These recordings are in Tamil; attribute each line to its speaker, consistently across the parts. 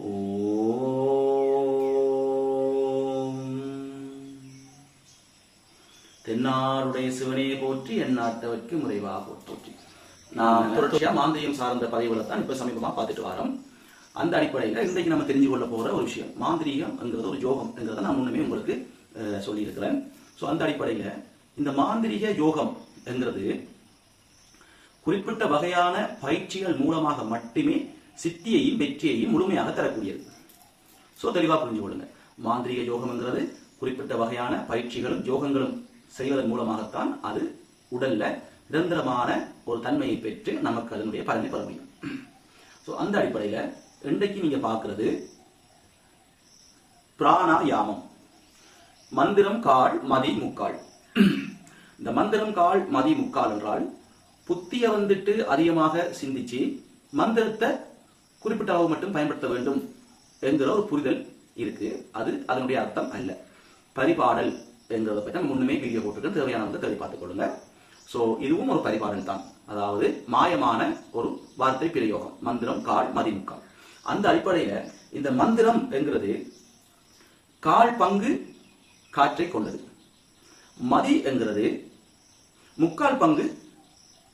Speaker 1: ஓம். தென்னாருடைய சிவனே போற்றி எந்நாட்டவர்க்கு முறைவா போற்றி. நான் தொடர்ச்சியா மாந்திரியம் சார்ந்த பதிவுகளை தான் இப்ப சமீபமா பார்த்துட்டு வரோம். அந்த அடிப்படையில் இன்றைக்கு நம்ம தெரிஞ்சு கொள்ள போற ஒரு விஷயம். மாந்திரீகம்ங்கிறது ஒரு யோகம் என்கிறத நான் முன்னுமே உங்களுக்கு சொல்லியிருக்கிறேன். ஸோ அந்த அடிப்படையில் இந்த மாந்திரிக யோகம் என்கிறது குறிப்பிட்ட வகையான பயிற்சிகள் மூலமாக மட்டுமே சித்தியையும் வெற்றியையும் முழுமையாக தரக்கூடியது. ஸோ தெளிவாக புரிஞ்சு கொள்ளுங்க. மாந்திரிக யோகம்ங்கிறது குறிப்பிட்ட வகையான பயிற்சிகளும் யோகங்களும் செய்வதன் மூலமாகத்தான் அது உடல்ல நிரந்தரமான ஒரு தன்மையை பெற்று நமக்கு அதனுடைய பலனை பெற முடியும். ஸோ அந்த அடிப்படையில் இன்றைக்கு நீங்க பார்க்கறது பிராணாயாமம். மந்திரம் கால் மதி முக்கால். இந்த மந்திரம் கால் மதி முக்கால் என்றால் புத்திய வந்துட்டு அதிகமாக சிந்திச்சு மந்திரத்தை குறிப்பிட்ட அளவு மட்டும் பயன்படுத்த வேண்டும் என்கிற ஒரு புரிதல் இருக்கு. அது அதனுடைய அர்த்தம் அல்ல. பரிபாடல் என்கிறத பற்றி நம்ம முன்னுமே வீடியோ போட்டுருக்கு தேவையானவங்க தேடி பார்த்துக் கொள்ளுங்க ஸோ இதுவும் ஒரு பரிபாடல் தான். அதாவது மாயமான ஒரு வார்த்தை பிரயோகம். மந்திரம் கால் மதி முக்கால் அந்த அடிப்படையில இந்த மந்திரம் என்கிறது கால் பங்கு காற்றை கொண்டது. மதி என்கிறது முக்கால் பங்கு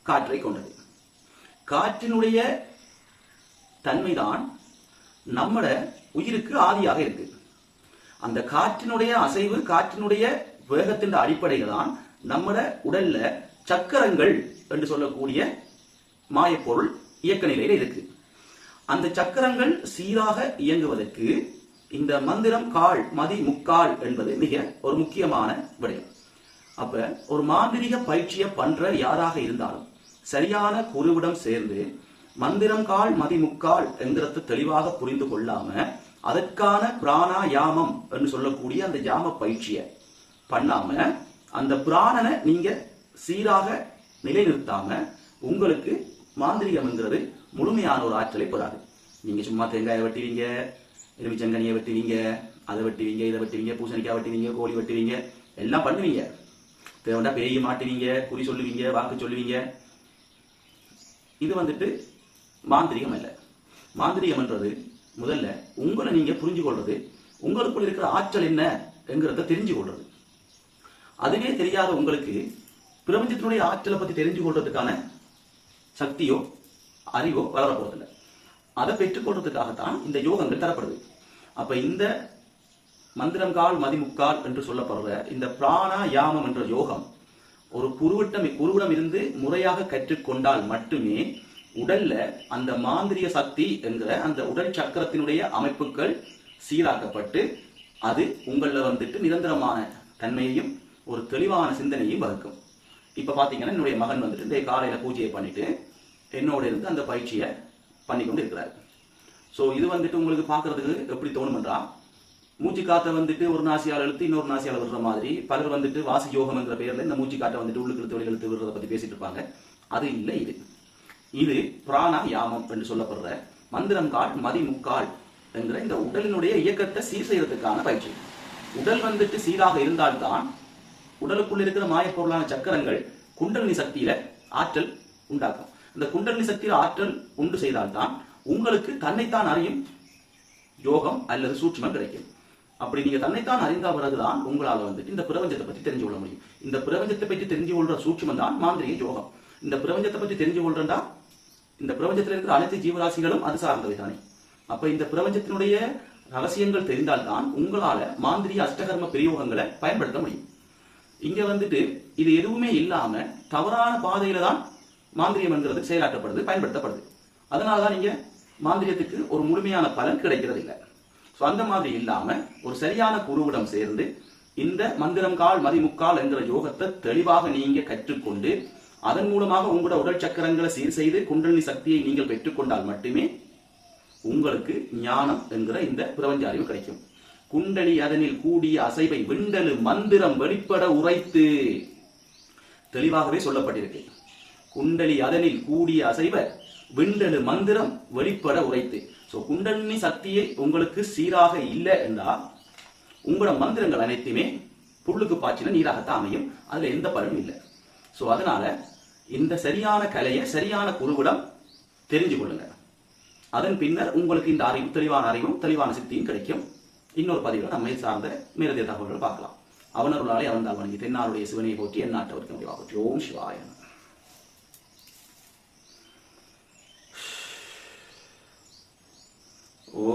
Speaker 1: காற்றை கொண்டது. காற்றினுடைய தன்மைதான் நம்மட உயிருக்கு ஆதியாக இருக்கு. அந்த காற்றினுடைய அசைவு காற்றினுடைய வேகத்தின் அடிப்படையில் தான் நம்மட உடல்ல சக்கரங்கள் என்று சொல்லக்கூடிய மாயப்பொருள் இயக்க நிலையில இருக்கு. அந்த சக்கரங்கள் சீராக இயங்குவதற்கு இந்த மந்திரம் கால் மதி முக்கால் என்பது மிக ஒரு முக்கியமான விடயம். அப்ப ஒரு மாந்திரிக பயிற்சியை பண்ற யாராக இருந்தாலும் சரியான குருவிடம் சேர்ந்து மந்திரம் கால் மதிமுக்கால் எந்திரத்தை என்கிறத தெளிவாக புரிந்து கொள்ளாம அதற்கான பிராணாயாமம் என்று சொல்லக்கூடிய அந்த யாம பயிற்சியை பண்ணாம அந்த பிராணனை நீங்க சீராக நிலைநிறுத்தாம உங்களுக்கு மாந்திரிகம்ங்கிறது முழுமையான ஒரு ஆற்றலை பெறாது நீங்க சும்மா தேங்காயை வெட்டுவீங்க எலுமிச்சங்கனியை வெட்டுவீங்க அதை வெட்டுவீங்க இதை வெட்டுவீங்க பூசணிக்காய் வெட்டுவீங்க கோழி வெட்டுவீங்க எல்லாம் பண்ணுவீங்க. தேவைண்டா பேய் மாட்டுவீங்க குறி சொல்லுவீங்க வாக்கு சொல்லுவீங்க. இது வந்துட்டு மாந்திரிகம் அல்ல மாந்திரிகம்ன்றது முதல்ல உங்களை நீங்க புரிஞ்சு கொள்றது உங்களுக்குள் இருக்கிற ஆற்றல் என்ன என்கிறத தெரிஞ்சு கொள்றது அதுவே தெரியாத உங்களுக்கு பிரபஞ்சத்தினுடைய ஆற்றலை பத்தி தெரிஞ்சு கொள்றதுக்கான சக்தியோ அறிவோ வளர போறதில்லை அதை பெற்றுக்கொள்றதுக்காகத்தான் இந்த யோகங்கள் தரப்படுது. அப்ப இந்த மந்திரங்கால் மதிமுக்கால் என்று சொல்லப்படுற இந்த பிராணாயாமம் என்ற யோகம் ஒரு குருவிட்டம் குருவிடம் இருந்து முறையாக கற்றுக்கொண்டால் மட்டுமே உடல்ல அந்த மாந்திரிய சக்தி என்கிற அந்த உடல் சக்கரத்தினுடைய அமைப்புகள் சீராக்கப்பட்டு அது உங்களில் வந்துட்டு நிரந்தரமான தன்மையையும் ஒரு தெளிவான சிந்தனையும் வகுக்கும். இப்ப பாத்தீங்கன்னா என்னுடைய மகன் வந்துட்டு இந்த காலையில பூஜையை பண்ணிட்டு என்னோட இருந்து அந்த பயிற்சியை பண்ணி கொண்டு இருக்கிறார். ஸோ இது வந்துட்டு உங்களுக்கு பார்க்கறதுக்கு எப்படி தோணுமென்றா? மூச்சு காற்றை வந்துட்டு ஒரு நாசியால் இழுத்து இன்னொரு நாசியால் விடுற மாதிரி பலர் வந்துட்டு வாசி யோகம் என்ற பெயர்ல இந்த மூச்சு காற்றை வந்துட்டு உள்ளுக்கு இழுத்து வெளியில் விடுறத பத்தி பேசிட்டு இருப்பாங்க. அது இல்லை இது. இது பிராணாயாமம் என்று சொல்லப்படுற மந்திரம் கால் மதிமுக்கால் என்கிற இந்த உடலினுடைய இயக்கத்தை சீர் செய்யறதுக்கான பயிற்சி. உடல் வந்துட்டு சீராக இருந்தால்தான் உடலுக்குள்ள இருக்கிற மாயப்பொருளான சக்கரங்கள் குண்டலினி சக்தியில ஆற்றல் உண்டாக்கும். இந்த குண்டலினி சக்தியில ஆற்றல் உண்டு செய்தால்தான் உங்களுக்கு தன்னைத்தான் அறியும் யோகம் அல்லது சூட்சமம் கிடைக்கும். அப்படி நீங்க தன்னைத்தான் அறிந்த பிறகுதான் உங்களால் வந்துட்டு இந்த பிரபஞ்சத்தை பத்தி தெரிஞ்சு கொள்ள முடியும். இந்த பிரபஞ்சத்தை பற்றி தெரிஞ்சு கொள்ற சூட்சமம் தான் மாந்திரிக யோகம். இந்த பிரபஞ்சத்தை பற்றி தெரிஞ்சு கொள்றா இந்த பிரபஞ்சத்தில் இருக்கிற அனைத்து ஜீவராசிகளும் அது சார்ந்தவை தானே அப்ப இந்த பிரபஞ்சத்தினுடைய ரகசியங்கள் தெரிந்தால்தான் உங்களால மாந்திரிய அஷ்டகர்ம பிரயோகங்களை பயன்படுத்த முடியும். இங்க வந்துட்டு இது எதுவுமே இல்லாம தவறான பாதையில தான் மாந்திரியம் என்கிறது செயலாற்றப்படுது பயன்படுத்தப்படுது. அதனால தான் நீங்க மாந்திரியத்துக்கு ஒரு முழுமையான பலன் கிடைக்கிறது இல்லை ஸோ அந்த மாதிரி இல்லாம ஒரு சரியான குருவிடம் சேர்ந்து இந்த மந்திரம் கால் மதிமுக்கால் என்கிற யோகத்தை தெளிவாக நீங்க கற்றுக்கொண்டு அதன் மூலமாக உங்களோட உடல் சக்கரங்களை சீர் செய்து குண்டலினி சக்தியை நீங்கள் பெற்றுக்கொண்டால் மட்டுமே உங்களுக்கு ஞானம் என்கிற இந்த பிரபஞ்ச அறிவு கிடைக்கும். குண்டலி அதனில் கூடிய அசைவை விண்டலு மந்திரம் வெளிப்பட உரைத்து தெளிவாகவே சொல்லப்பட்டிருக்கு. குண்டலி அதனில் கூடிய அசைவ விண்டலு மந்திரம் வெளிப்பட உரைத்து. சோ குண்டலினி சக்தியை உங்களுக்கு சீராக இல்லை என்றால் உங்களோட மந்திரங்கள் அனைத்துமே புல்லுக்கு பாய்ச்சின நீராகத்தான் அமையும். அதுல எந்த பலனும் இல்லை. ஸோ அதனால இந்த சரியான கலையை சரியான குருவிடம் தெரிஞ்சு கொள்ளுங்க. அதன் பின்னர் உங்களுக்கு இந்த அறிவு தெளிவான அறிவும் தெளிவான சித்தியும் கிடைக்கும். இன்னொரு பதிவில் நம்மை சார்ந்த மேலதிய தகவல்கள் பார்க்கலாம். அவனருளாலே அவன்தால் வணங்கி தென்னாருடைய சிவனையை போற்றி எந்நாட்டவருக்கு முடிவாக போற்றி ஓம் சிவாயன் ஓ